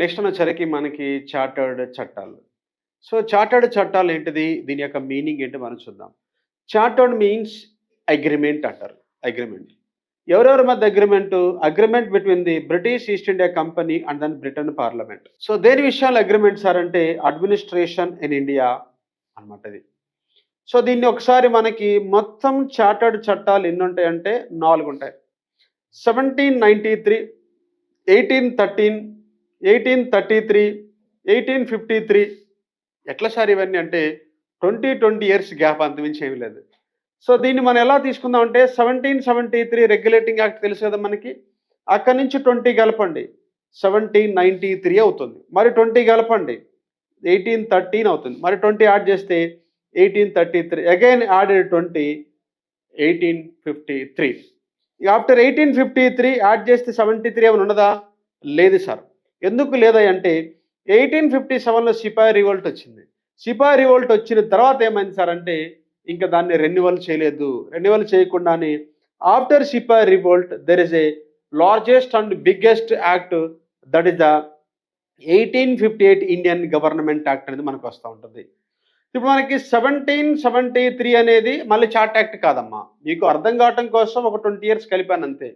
Next వచ్చరికి మనకి chartered చట్టాలు. సో చార్టర్డ్ చట్టాలు ఏంటిది? దీని యొక్క మీనింగ్ ఏంటి మనం చూద్దాం. చార్టర్డ్ మీన్స్ అగ్రిమెంట్ అంటారు. అగ్రిమెంట్. ఎవరెవరి మధ్య agreement? Agreement between the British East India company and then Britain parliament. So దేని విషయాలు అగ్రిమెంట్ సార్ అంటే అడ్మినిస్ట్రేషన్ ఇన్ ఇండియా అనమాట ఇది. సో దీన్ని ఒకసారి మనకి మొత్తం చార్టర్డ్ చట్టాలు ఎన్ని ఉంటాయంటే నాలుగు ఉంటాయి seventeen ninety three eighteen thirteen eighteen thirty three eighteen fifty three ఎట్లా సార్ ఇవన్నీ అంటే ట్వంటీ ట్వంటీ ఇయర్స్ గ్యాప్ అంతమించి ఏమీ లేదు. సో దీన్ని మనం ఎలా తీసుకుందాం అంటే seventeen seventy three regulating act తెలుసు కదా మనకి? అక్కడి నుంచి ట్వంటీ కలపండి సెవెంటీన్ నైంటీ త్రీ అవుతుంది. మరి ట్వంటీ కలపండి ఎయిటీన్ థర్టీన్ అవుతుంది. మరి ట్వంటీ యాడ్ చేస్తే eighteen thirty three again added twenty eighteen fifty three. After eighteen fifty three add చేస్తే సెవెంటీ త్రీ ఏమైనా ఉన్నదా? లేదు సార్. ఎందుకు లేదంటే అంటే ఎయిటీన్ ఫిఫ్టీ సెవెన్లో సిపాయి రివోల్ట్ వచ్చింది. సిపాయి రివోల్ట్ వచ్చిన తర్వాత ఏమైంది సార్ అంటే ఇంకా దాన్ని రెన్యువల్ చేయలేదు. రెన్యువల్ చేయకుండానే after Sipayi revolt there is a largest and biggest act that is the eighteen fifty eight Indian government act అనేది మనకు వస్తూ ఉంటుంది. ఇప్పుడు మనకి సెవెంటీన్ సెవెంటీ త్రీ అనేది మళ్ళీ చార్ట్ యాక్ట్ కాదమ్మా. మీకు అర్థం కావటం కోసం ఒక ట్వంటీ ఇయర్స్ కలిపాను అంతే.